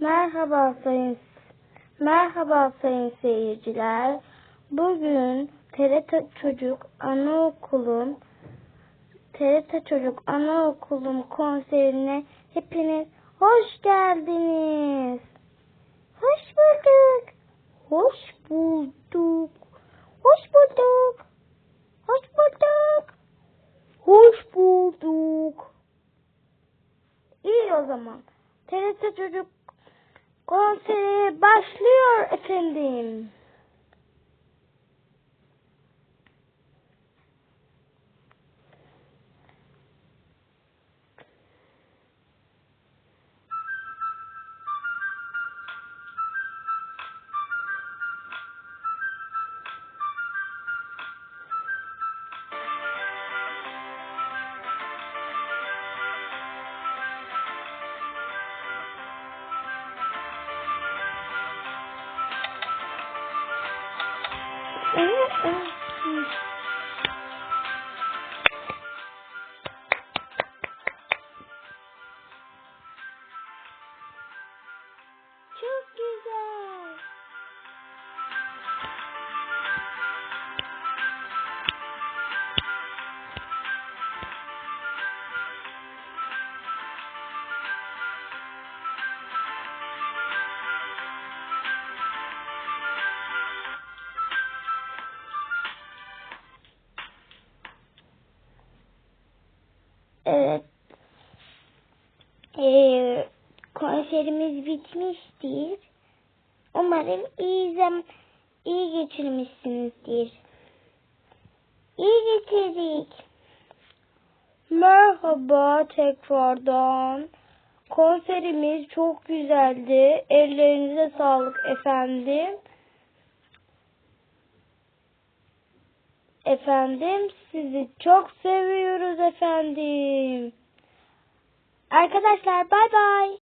Merhaba sayın Merhaba sayın seyirciler. Bugün TRT Çocuk Anaokulun TRT Çocuk Anaokulun konserine hepiniz hoş geldiniz. Hoş bulduk. Hoş bulduk. Hoş bulduk. Hoş bulduk. Hoş bulduk. İyi o zaman. TRT Çocuk konseri başlıyor efendim. Çok. Evet. Ee, konserimiz bitmiştir. Umarım iyi zam iyi geçirmişsinizdir. İyi geçirdik. Merhaba tekrardan. Konserimiz çok güzeldi. Ellerinize sağlık efendim. Efendim sizi çok seviyoruz efendim. Arkadaşlar bay bay.